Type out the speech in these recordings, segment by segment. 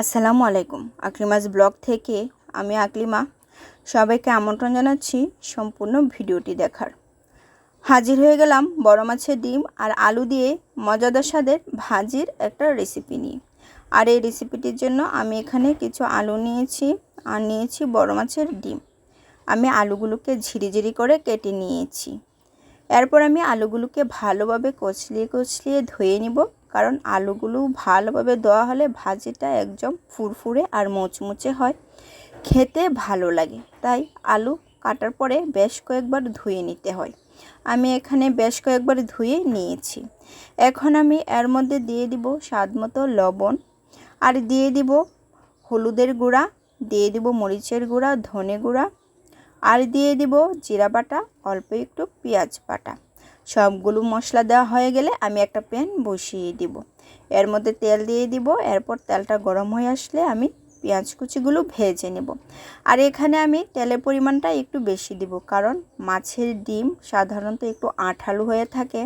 আসসালামু আলাইকুম। আকলিমাস ব্লগ থেকে আমি আকলিমা। সবাইকে আমন্ত্রণ জানাচ্ছি সম্পূর্ণ ভিডিওটি দেখার। হাজির হয়ে গেলাম বড় মাছের ডিম আর আলু দিয়ে মজাদার স্বাদের ভাজির একটা রেসিপি নিয়ে। আর এই রেসিপিটির জন্য আমি এখানে কিছু আলু নিয়েছি আর নিয়েছি বড় মাছের ডিম। আমি আলুগুলোকে ঝিরিঝিরি করে কেটে নিয়েছি। এরপর আমি আলুগুলোকে ভালোভাবে কচলিয়ে কচলিয়ে ধুয়ে নিব। কারণ আলুগুলো ভালোভাবে দেওয়া হলে ভাজিটা একদম ফুরফুরে আর মুচমুচে হয়। খেতে ভালো লাগে। তাই আলু কাটার পরে বেশ কয়েকবার ধুয়ে নিতে হয়। আমি এখানে বেশ কয়েকবার ধুয়ে নিয়েছি। এখন আমি এর মধ্যে দিয়ে দিব স্বাদ মতো লবণ। আর দিয়ে দিব হলুদের গুঁড়া, দিয়ে দিব মরিচের গুঁড়া, ধনে গুঁড়া আর দিয়ে দিব জিরা বাটা, অল্প একটু পেঁয়াজ বাটা। সবগুলো মশলা দেওয়া হয়ে গেলে আমি একটা প্যান বসিয়ে দিব। এর মধ্যে তেল দিয়ে দিব, এরপর তেলটা গরম হয়ে আসলে আমি পেঁয়াজ কুচিগুলো ভেজে নেব। আর এখানে আমি তেলের পরিমাণটা একটু বেশি দিব, কারণ মাছের ডিম সাধারণত একটু আঠালো হয়ে থাকে।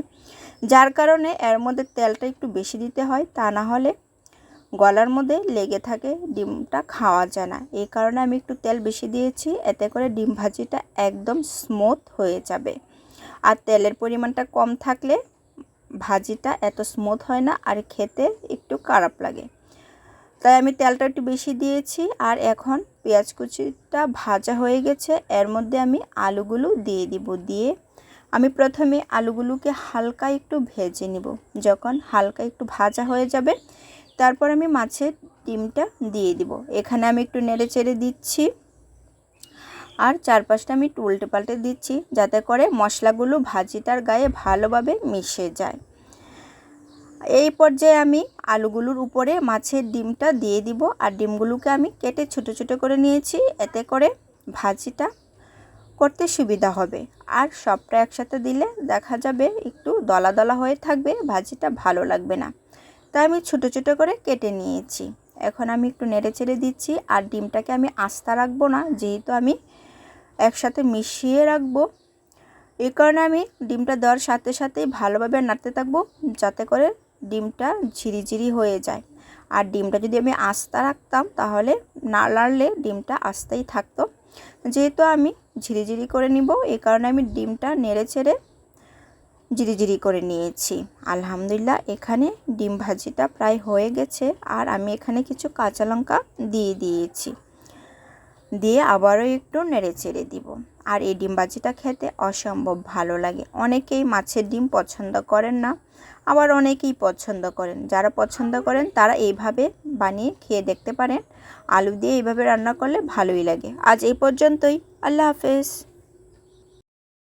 যার কারণে এর মধ্যে তেলটা একটু বেশি দিতে হয়, তা না হলে গলার মধ্যে লেগে থাকে ডিমটা খাওয়া যায় না। এই কারণে আমি একটু তেল বেশি দিয়েছি, এতে করে ডিম ভাজিটা একদম স্মুথ হয়ে যাবে। আর তেলের পরিমাণটা কম থাকলে ভাজিটা এত স্মুথ হয় না আর খেতে একটু খারাপ লাগে। তাই আমি তেলটা একটু বেশি দিয়েছি আর এখন পেঁয়াজ কুচিটা ভাজা হয়ে গেছে, এর মধ্যে আমি আলুগুলো দিয়ে দিব, দিয়ে আমি প্রথমে আলুগুলোকে হালকা একটু ভেজে নিব। যখন হালকা একটু ভাজা হয়ে যাবে তারপর আমি মাছের ডিমটা দিয়ে দিব। এখানে আমি একটু নেড়ে চেড়ে দিচ্ছি। আর চারপাশটা আমি উল্টে পাল্টে দিচ্ছি যাতে করে মশলাগুলো ভাজিটার গায়ে ভালোভাবে মিশে যায়। এই পর্যায়ে আমি আলুগুলোর উপরে মাছের ডিমটা দিয়ে দিব আর ডিমগুলোকে আমি কেটে ছোট ছোট করে নিয়েছি। এতে করে ভাজিটা করতে সুবিধা হবে। আর সবটা একসাথে দিলে দেখা যাবে একটু দলা দলা হয়ে থাকবে, ভাজিটা ভালো লাগবে না। তাই আমি ছোটো ছোটো করে কেটে নিয়েছি। এখন আমি একটু নেড়ে চেড়ে দিচ্ছি আর ডিমটাকে আমি আস্তা রাখব না, যেহেতু আমি একসাথে মিশিয়ে রাখব। এই কারণে আমি ডিমটা দেওয়ার সাথে সাথেই ভালোভাবে নাড়তে থাকব, যাতে করে ডিমটা ঝিরিঝিরি হয়ে যায়। আর ডিমটা যদি আমি আস্তা রাখতাম, তাহলে না নাড়লে ডিমটা আস্তেই থাকতো। যেহেতু আমি ঝিরিঝিরি করে নিব এই কারণে আমি ডিমটা নেড়ে ছেড়ে জিরিজিরি করে নিয়েছি। আলহামদুলিল্লাহ, এখানে ডিম ভাজিটা প্রায় হয়ে গেছে আর আমি এখানে কিছু কাঁচা লঙ্কা দিয়ে দিয়েছি। দিয়ে আবারও একটু নেড়ে চেড়ে দিব। আর এই ডিম ভাজিটা খেতে অসম্ভব ভালো লাগে। অনেকেই মাছের ডিম পছন্দ করেন না, আবার অনেকেই পছন্দ করেন। যারা পছন্দ করেন, তারা এইভাবে বানিয়ে খেয়ে দেখতে পারেন। আলু দিয়ে এইভাবে রান্না করলে ভালোই লাগে। আজ এই পর্যন্তই। আল্লাহ হাফেজ।